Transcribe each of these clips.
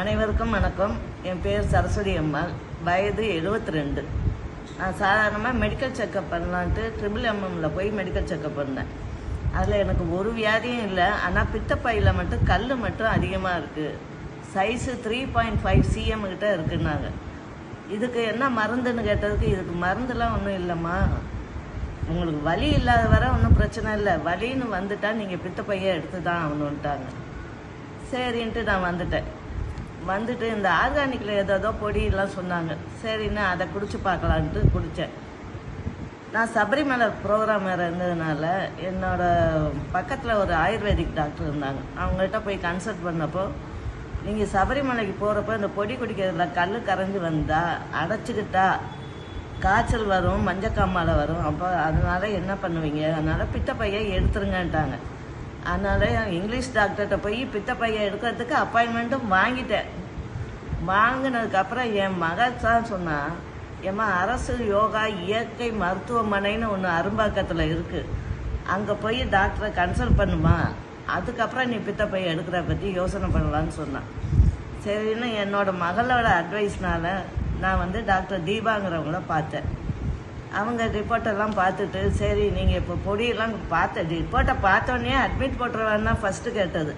அனைவருக்கும் வணக்கம். என் பேர் சரஸ்வதி அம்மாள். வயது 72 ரெண்டு நான் சாதாரணமாக மெடிக்கல் செக்கப் பண்ணலான்ட்டு ட்ரிபிள் எம்எம்ல போய் மெடிக்கல் செக்கப் பண்ணேன். அதில் எனக்கு ஒரு வியாதியும் இல்லை. ஆனால் பித்தப்பையில் மட்டும் கல் மட்டும் அதிகமாக இருக்குது size three point five CM கிட்ட இருக்குன்னாங்க. இதுக்கு என்ன மருந்துன்னு கேட்டதுக்கு இதுக்கு மருந்துலாம் ஒன்றும் இல்லைம்மா. உங்களுக்கு வலி இல்லாத வரை ஒன்றும் பிரச்சனை இல்லை. வலின்னு வந்துட்டால் நீங்கள் பித்தப்பையை எடுத்து தான் ஆகணுன்ட்டாங்க சரின்ட்டு நான் வந்துட்டேன். வந்துட்டு இந்த ஆர்கானிக்கில் ஏதோ பொடியெல்லாம் சொன்னாங்க. சரின்னு அதை குடிச்சு பார்க்கலான்ட்டு குடித்தேன் நான் சபரிமலை ப்ரோக்ராம் வேறு இருந்ததுனால என்னோடய பக்கத்தில் ஒரு ஆயுர்வேதிக் டாக்டர் இருந்தாங்க. அவங்கள்ட்ட போய் கன்சல்ட் பண்ணப்போ நீங்கள் சபரிமலைக்கு போகிறப்ப இந்த பொடி குடிக்கிறதுல கல் கரைஞ்சி வந்தால் அடைச்சிக்கிட்டா காய்ச்சல் வரும் மஞ்சக்காமாலை வரும். அப்போ அதனால் என்ன பண்ணுவீங்க? அதனால் பித்தப்பையை எடுத்துருங்கன்ட்டாங்க. அதனால இங்கிலீஷ் டாக்டர்கிட்ட போய் பித்த பையன் எடுக்கிறதுக்கு அப்பாயின்மெண்ட்டும் வாங்கிட்டேன். வாங்கினதுக்கப்புறம் என் மகள் தான் சொன்னான் ஏம்மா அரசு யோகா இயற்கை மருத்துவமனைன்னு ஒன்று அரும்பாக்கத்தில் இருக்குது அங்கே போய் டாக்டரை கன்சல்ட் பண்ணுமா? அதுக்கப்புறம் நீ பித்த பையன் எடுக்கிற பற்றி யோசனை பண்ணலான்னு சொன்னான் சரின்னு என்னோடய மகளோட அட்வைஸ்னால நான் வந்து டாக்டர் தீபாங்கிறவங்கள பார்த்தேன். அவங்க ரிப்போர்ட்டெல்லாம் பார்த்துட்டு சரி நீங்கள் இப்போ பொடியெல்லாம் பார்த்த ரிப்போர்ட்டை பார்த்தோன்னே அட்மிட் போட்டுருவான்னா ஃபஸ்ட்டு கேட்டது.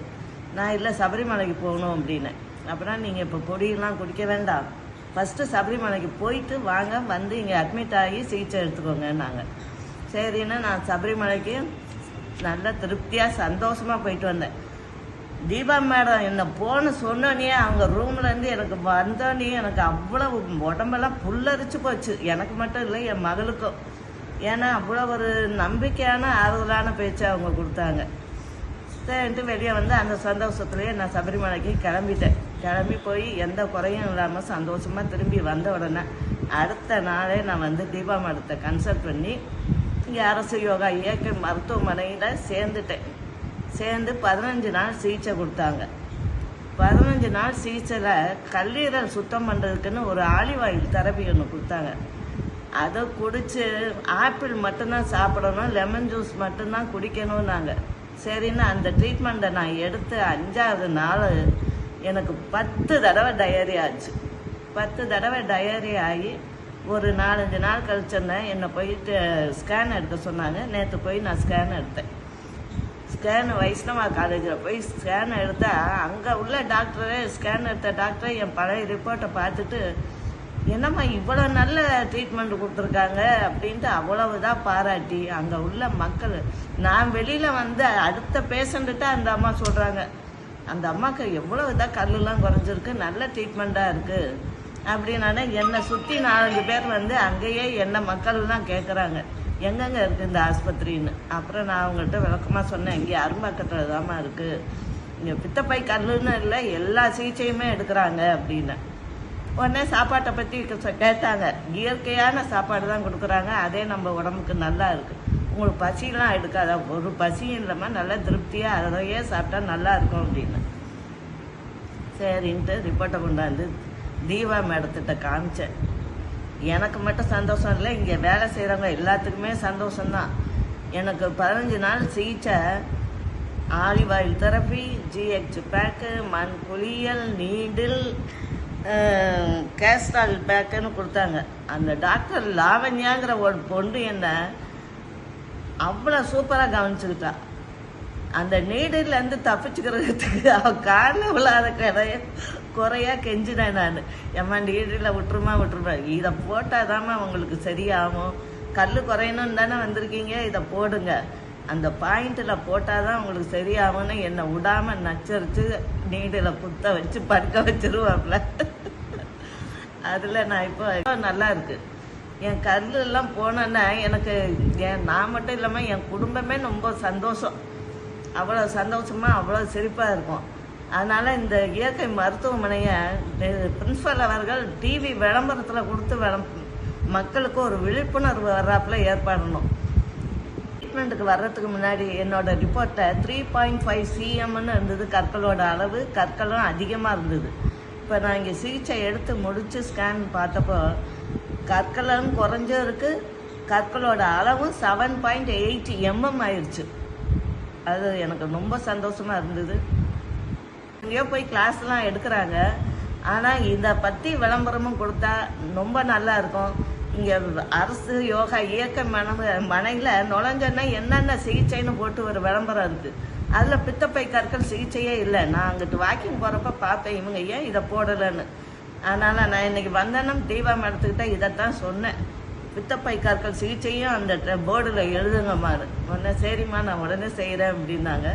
நான் இல்லை சபரிமலைக்கு போகணும் அப்படின்னு. அப்புறம் நீங்கள் இப்போ பொடியெல்லாம் குடிக்க வேண்டாம். ஃபஸ்ட்டு சபரிமலைக்கு போயிட்டு வாங்க வந்து இங்கே அட்மிட் ஆகி சிகிச்சை எடுத்துக்கோங்கன்னாங்க. சரின்னு நான் சபரிமலைக்கு நல்ல திருப்தியாக சந்தோஷமாக போயிட்டு வந்தேன். தீபா மேடம் என்னை போன சொன்னோன்னே அவங்க ரூம்லேருந்து எனக்கு வந்தோன்னே எனக்கு அவ்வளவு உடம்பெல்லாம் புல்லரிச்சு போச்சு. எனக்கு மட்டும் இல்லை என் மகளுக்கும். ஏன்னா அவ்வளோ ஒரு நம்பிக்கையான ஆறுதலான பேச்சு அவங்க கொடுத்தாங்க. சரின்ட்டு வெளியே வந்து அந்த சந்தோஷத்துலேயே நான் சபரிமலைக்கு கிளம்பிட்டேன். கிளம்பி போய் எந்த குறையும் இல்லாமல் சந்தோஷமாக திரும்பி வந்த உடனே அடுத்த நாளே நான் வந்து தீபா மேடத்தை கன்சல்ட் பண்ணி இங்கே அரசு யோகா இயக்க மருத்துவமனையில் சேர்ந்துட்டேன். சேர்ந்து பதினஞ்சு நாள் சிகிச்சை கொடுத்தாங்க. பதினஞ்சு நாள் சிகிச்சையில் கல்லீரல் சுத்தம் பண்ணுறதுக்குன்னு ஒரு ஆலிவ் ஆயில் தெரப்பி ஒன்று கொடுத்தாங்க. அதை குடித்து ஆப்பிள் மட்டும்தான் சாப்பிடணும் லெமன் ஜூஸ் மட்டும்தான் குடிக்கணும்னாங்க. சரின்னு அந்த ட்ரீட்மெண்ட்டை நான் எடுத்து அஞ்சாவது நாள் எனக்கு பத்து தடவை டயரி ஆச்சு. பத்து தடவை டயரி ஆகி ஒரு நாலஞ்சு நாள் கழிச்சோன்னே என்னை போயிட்டு ஸ்கேன் எடுக்க சொன்னாங்க. நேற்று போய் நான் ஸ்கேன் எடுத்தேன். ஸ்கேனு வைஷ்ணவா காலேஜில் போய் ஸ்கேன் எடுத்தா அங்கே உள்ள டாக்டரே ஸ்கேன் எடுத்த டாக்டரை என் பழைய ரிப்போர்ட்டை பார்த்துட்டு என்னம்மா இவ்வளோ நல்ல ட்ரீட்மெண்ட் கொடுத்துருக்காங்க? அப்படின்ட்டு அவ்வளவுதான் பாராட்டி அங்கே உள்ள மக்கள். நான் வெளியில் வந்து அடுத்த பேஷண்ட்டுட்ட அந்த அம்மா சொல்கிறாங்க அந்த அம்மாவுக்கு எவ்வளோ இதாக கல்லுலாம் குறைஞ்சிருக்கு நல்ல ட்ரீட்மெண்ட்டாக இருக்குது அப்படின்னானே என்னை சுற்றி நாலஞ்சு பேர் வந்து அங்கேயே என்ன மக்கள் தான் கேட்குறாங்க எங்கெங்கே இருக்குது இந்த ஆஸ்பத்திரின்னு? அப்புறம் நான் அவங்கள்ட்ட விளக்கமாக சொன்னேன் இங்கே அரும்பாக்கத்தில் தாம்மா இருக்குது இங்கே பித்தப்பை கல்லுன்னு இல்லை எல்லா சிகிச்சையுமே எடுக்கிறாங்க அப்படின்னு. உடனே சாப்பாட்டை பற்றி கேட்டாங்க. இயற்கையான சாப்பாடு தான் கொடுக்குறாங்க அதே நம்ம உடம்புக்கு நல்லா இருக்குது உங்களுக்கு பசிலாம் எடுக்காத ஒரு பசியும் இல்லாமல் நல்லா திருப்தியாக அதையே சாப்பிட்டா நல்லா இருக்கும் அப்படின்னு. சரின்ட்டு ரிப்போர்ட்டை கொண்டாந்து தீபா மேடத்திட்ட காமிச்சேன். எனக்கு மட்டும் சந்தோஷம் இல்லை இங்கே வேலை செய்கிறவங்க எல்லாத்துக்குமே சந்தோஷம்தான். எனக்கு பதினஞ்சு நாள் சிகிச்சை olive oil therapy GH pack மண் குளியல் நீடில் கேஸ்ட்ரால் பேக்குன்னு கொடுத்தாங்க. அந்த டாக்டர் லாவண்யாங்கிற ஒரு பொண்ணு என்ன அவ்வளோ சூப்பராக கவனிச்சுக்கிட்டா அந்த நீடிலேருந்து தப்பிச்சுக்கிறதுக்கு அவள் காலில் விழாத கதையை குறையாக கெஞ்சினேன் நான். ஏம்மா நீடில் விட்டுருமா விட்டுருமா. இதை போட்டால் தாம்மா உங்களுக்கு சரியாகும். கல் குறையணும்னு தானே வந்திருக்கீங்க இதை போடுங்க. அந்த பாயிண்டில் போட்டால் தான் உங்களுக்கு சரியாகும்னு என்னை விடாமல் நச்சரித்து நீடில் குத்த வச்சு படுக்க வச்சிருவாப்ல. அதில் நான் இப்போ இப்போ நல்லா இருக்கு. என் கல்லெல்லாம் போனேன்னா எனக்கு என் நான் மட்டும் இல்லாமல் என் குடும்பமே ரொம்ப சந்தோஷம். அவ்வளோ சந்தோஷமாக அவ்வளோ சிரிப்பாக இருக்கும். அதனால் இந்த இயற்கை மருத்துவமனையை பிரின்ஸிபல் அவர்கள் டிவி விளம்பரத்தில் கொடுத்து விளம் மக்களுக்கு ஒரு விழிப்புணர்வு வர்றாப்புல ஏற்பாடணும். ட்ரீட்மெண்ட்டுக்கு வர்றதுக்கு முன்னாடி என்னோட ரிப்போர்ட்டை த்ரீ பாயிண்ட் ஃபைவ் சிஎம்னு இருந்தது. கற்களோட அளவு கற்களும் அதிகமாக இருந்தது. இப்போ நான் இங்கே சிகிச்சை எடுத்து முடித்து ஸ்கேன் பார்த்தப்போ கற்களும் குறைஞ்சும் இருக்குது கற்களோட அளவும் செவன் பாயிண்ட் எயிட் எம்எம் ஆயிடுச்சு அது எனக்கு ரொம்ப சந்தோஷமாக இருந்தது. எங்கேயோ போய் கிளாஸ்லாம் எடுக்கிறாங்க. ஆனால் இதை பற்றி விளம்பரமும் கொடுத்தா ரொம்ப நல்லா இருக்கும். இங்கே அரசு யோகா இயக்க மன மனையில் நுழைஞ்சோன்னா என்னென்ன சிகிச்சைன்னு போட்டு ஒரு விளம்பரம் இருக்குது அதில் பித்தப்பை கற்கள் சிகிச்சையே இல்லை. நான் அங்கிட்டு வாக்கிங் போகிறப்ப பார்த்தேன் இவங்க ஏன் இதை போடலைன்னு. அதனால் நான் இன்னைக்கு வந்தேன்னா தீபா மேடத்துக்கிட்ட இதைத்தான் சொன்னேன். பித்தப்பை கற்கள் சிகிச்சையும் அந்த போர்டில் மாறு. உடனே சரிம்மா நான் உடனே செய்கிறேன் அப்படின்னாங்க.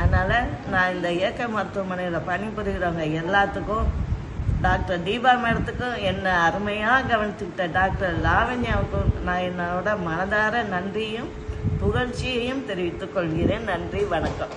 அதனால் நான் இந்த இயற்கை மருத்துவமனையில் பணிபுரிகிறவங்க எல்லாத்துக்கும் டாக்டர் தீபா மேடத்துக்கும் என்னை அருமையாக கவனிச்சுக்கிட்ட டாக்டர் லாவண்யாவுக்கும் நான் என்னோட மனதார நன்றியும் புகழ்ச்சியையும் தெரிவித்துக் கொள்கிறேன். நன்றி வணக்கம்.